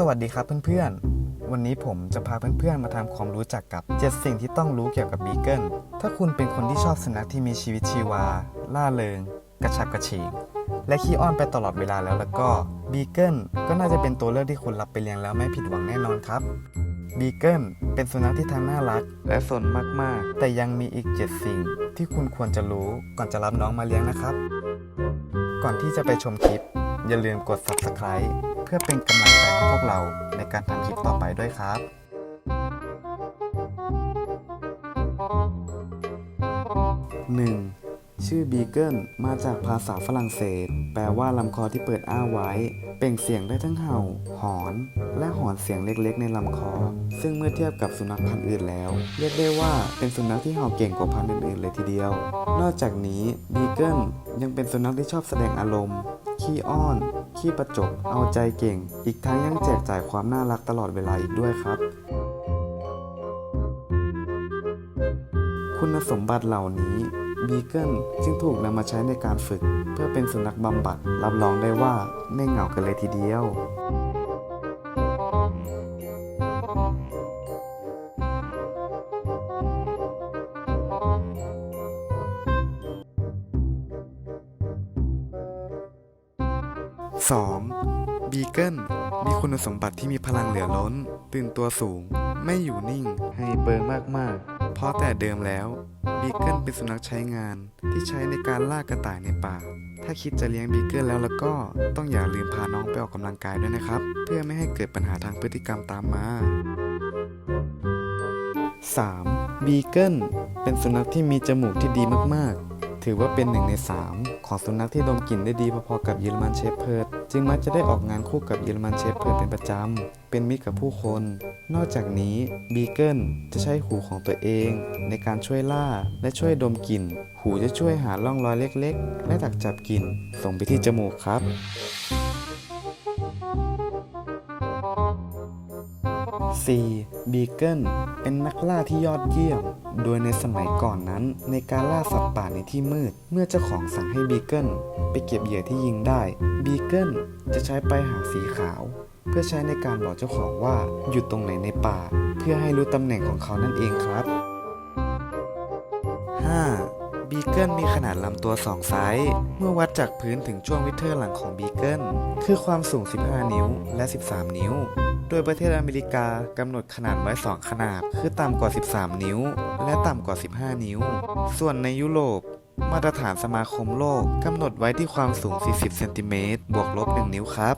สวัสดีครับเพื่อนๆ วันนี้ผมจะพาเพื่อนๆ มาทำความรู้จักกับ 7 สิ่งที่ต้องรู้เกี่ยวกับบีเกิล ถ้าคุณเป็นคนที่ชอบสุนัขที่มีชีวิตชีวา ล่าเริง กระฉับกระเฉง และขี้อ้อนไปตลอดเวลาแล้วแล้วก็บีเกิลก็น่าจะเป็นตัวเลือกที่คุณรับไปเลี้ยงแล้วไม่ผิดหวังแน่นอนครับบีเกิลเป็นสุนัขที่ทั้งน่ารัก และสนมากๆ แต่ยังมีอีก 7 สิ่งที่คุณควรจะรู้ก่อนจะรับน้องมาเลี้ยงนะครับ ก่อนที่จะไปชมคลิป อย่าลืมกด subscribe เพื่อเป็นกำลัง พวกเราในการทำคลิปต่อไปด้วยครับ 1. ชื่อบีเกิลมาจากภาษาฝรั่งเศส แปลว่าลำคอที่เปิดอ้าไว้ เปล่งเสียงได้ทั้งเห่า หอน และหอนเสียงเล็กๆ ในลำคอ ซึ่งเมื่อเทียบกับสุนัขพันธุ์อื่นแล้ว เรียกได้ว่าเป็นสุนัขที่เห่าเก่งกว่าพันธุ์อื่นๆเลยทีเดียว นอกจากนี้บีเกิลยังเป็นสุนัขที่ชอบแสดงอารมณ์ ขี้อ้อน ขี้ประจบ เอาใจเก่ง อีกทั้งยังแจกจ่ายความน่ารักตลอดเวลาอีกด้วยครับ คุณสมบัติเหล่านี้บีเกิลจึงถูกนำมาใช้ในการฝึก เพื่อเป็นสุนัขบำบัด รับรองได้ว่าไม่เหงากันเลยทีเดียว 2. บีเกิลมีคุณสมบัติที่มีพลังเหลือล้น ตื่นตัวสูง ไม่อยู่นิ่งไฮเปอร์มากๆ เพราะแต่เดิมแล้ว บีเกิลเป็นสุนัขใช้งานที่ใช้ในการล่ากระต่ายในป่า ถ้าคิดจะเลี้ยงบีเกิลแล้วแล้วก็ต้องอย่าลืมพาน้องไปออกกำลังกายด้วยนะครับ เพื่อไม่ให้เกิดปัญหาทางพฤติกรรมตามมา 3. บีเกิลเป็นสุนัขที่มีจมูกที่ดีมากๆ ถือว่าเป็นหนึ่งใน 3 ของสุนัขที่ดมกลิ่นได้ดีพอๆกับเยอรมันเชฟเพิร์ดจึงมักจะได้ออกงานคู่กับเยอรมันเชฟเพิร์ดเป็นประจำ เป็นมิตรกับผู้คน นอกจากนี้บีเกิลจะใช้หูของตัวเอง ในการช่วยล่าและช่วยดมกลิ่น หูจะช่วยหาร่องรอยเล็กๆ และดักจับกลิ่นส่งไปที่จมูกครับ 4. บีเกิลเป็นนักล่าที่ยอดเยี่ยม โดยในสมัยก่อนนั้น ในการล่าสัตว์ป่าในที่มืด เมื่อเจ้าของสั่งให้บีเกิลไปเก็บเหยื่อที่ยิงได้ บีเกิลจะใช้ปลายหางสีขาว เพื่อใช้ในการบอกเจ้าของว่าอยู่ตรงไหนในป่า เพื่อให้รู้ตำแหน่งของเขานั่นเองครับ 5. บีเกิลมีขนาดลำตัว 2 ไซส์ เมื่อวัดจากพื้นถึงช่วงวิเทอร์หลังของบีเกิลคือความสูง 15 นิ้วและ 13 นิ้ว โดยประเทศอเมริกากำหนดขนาดไว้ 2 ขนาด คือต่ำกว่า 13 นิ้ว และต่ำกว่า 15 นิ้ว ส่วนในยุโรปมาตรฐานสมาคมโลกกำหนดไว้ที่ความสูง 40 เซนติเมตรบวกลบ 1 นิ้วครับ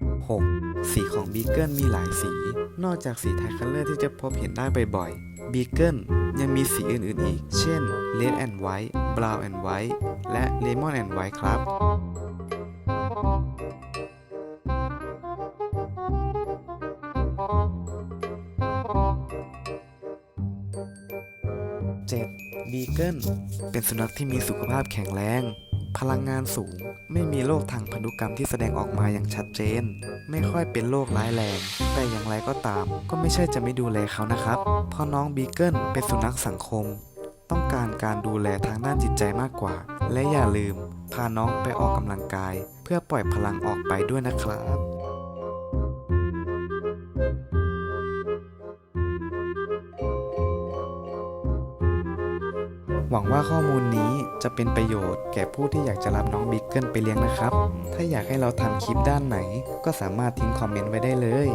6. สีของบีเกิลมีหลายสี นอกจากสีไทคัลเลอร์ที่จะพบเห็นได้บ่อยๆ บีเกิลยังมีสีอื่นๆอีก เช่น Red and White Brown and White และ Lemon and White ครับ 7. บีเกิลเป็นสุนัขที่มีสุขภาพแข็งแรง พลังงานสูง ไม่มีโรคทางพันธุกรรมที่แสดงออกมาอย่างชัดเจน ไม่ค่อยเป็นโรคร้ายแรง แต่อย่างไรก็ตาม ก็ไม่ใช่จะไม่ดูแลเขานะครับ เพราะน้องบีเกิลเป็นสุนัขสังคม ต้องการการดูแลทางด้านจิตใจมากกว่า และอย่าลืม พาน้องไปออกกำลังกาย เพื่อปล่อยพลังออกไปด้วยนะครับ หวังว่าข้อมูลนี้จะเป็นประโยชน์แก่ผู้ที่อยากจะรับน้องบิ๊กเกิลไปเลี้ยงนะครับ ถ้าอยากให้เราทำคลิปด้านไหน ก็สามารถทิ้งคอมเมนต์ไว้ได้เลย